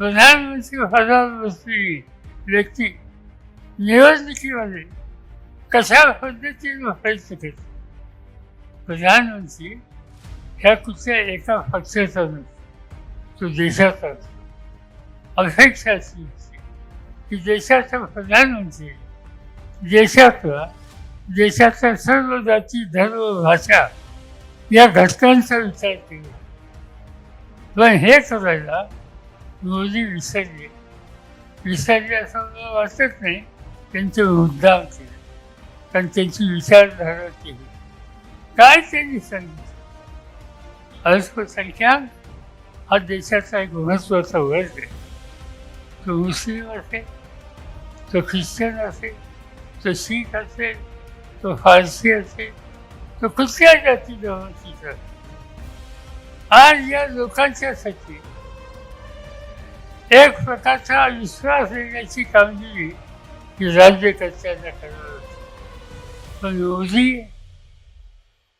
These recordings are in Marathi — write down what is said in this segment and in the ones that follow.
प्रधानमंत्री पदावर बसलेली व्यक्ती निवडणुकीमध्ये कशा पद्धतीने व्हायचं शकत प्रधानमंत्री ह्या कुठल्या एका पक्षाचा नसतो तो देशाचा असतो अपेक्षा अशी असते की देशाचा प्रधानमंत्री देशातला देशाच्या सर्व जाती धर्म भाषा या घटकांचा विचार केला. पण हे करायला मोदी विसरले. विसरले असं मला वाटत नाही. त्यांचे मुद्दाम केले. कारण त्यांची विचारधारा केली. काय त्यांनी सांगितलं? अल्पसंख्याक हा देशाचा एक महत्त्वाचा वर्ग आहे. तो मुस्लिम असेल तो ख्रिश्चन असेल तो शीख असेल तो फारसी असेल तो कुठल्या जाती? धर्माची असेल. आज या लोकांच्यासाठी एक प्रकारचा विश्वास देण्याची कामगिरी ही राज्यकर्त्यांना करणार होती. पण मोदी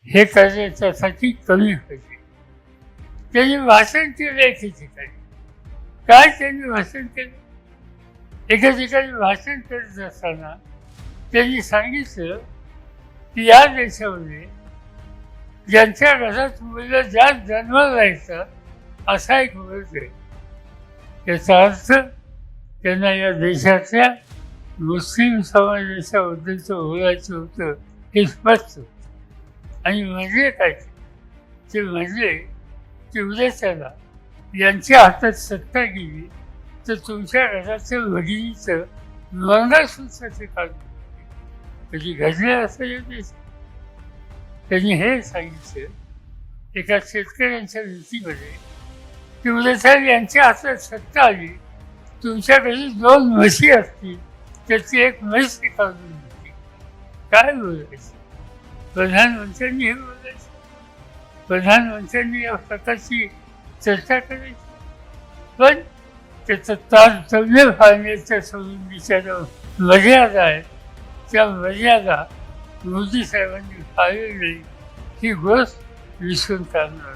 हे करण्याच्यासाठी कमी होते त्यांनी भाषण केलं एके ठिकाणी. काय त्यांनी भाषण केलं? एका ठिकाणी भाषण करत असताना त्यांनी सांगितलं की या देशामध्ये ज्यांच्या घरात मुलं ज्या जन्माला येतात असा एक वर्ग आहे. याचा अर्थ त्यांना या देशातल्या मुस्लिम समाजाच्याबद्दलचं बोलायचं होतं हे स्पष्ट. होतं आणि म्हणजे काय? ते म्हणजे की उद्याच्याला यांच्या हातात सत्ता गेली तर तुमच्या घराच्या भगिनीचं मंगळसूत्र ते काढून कधी घडले असं या त्यांनी हे सांगितलं. एका शेतकऱ्यांच्या नीतीमध्ये की यांच्या हातात सत्ता आली तुमच्या दोन म्हशी असतील त्याची एक म्हैस काढून घेतली काय बोलायचं? प्रधानमंत्र्यांनी हे बोलायचं. प्रधानमंत्र्यांनी या प्रकारची चर्चा करायची. पण त्याचं तारतम्य फाळण्याच्या सोडून बिचारा मर्यादा आहे. त्या मर्यादा मोदी साहेबांनी पाळली नाही ही गोष्ट विसरून काढणार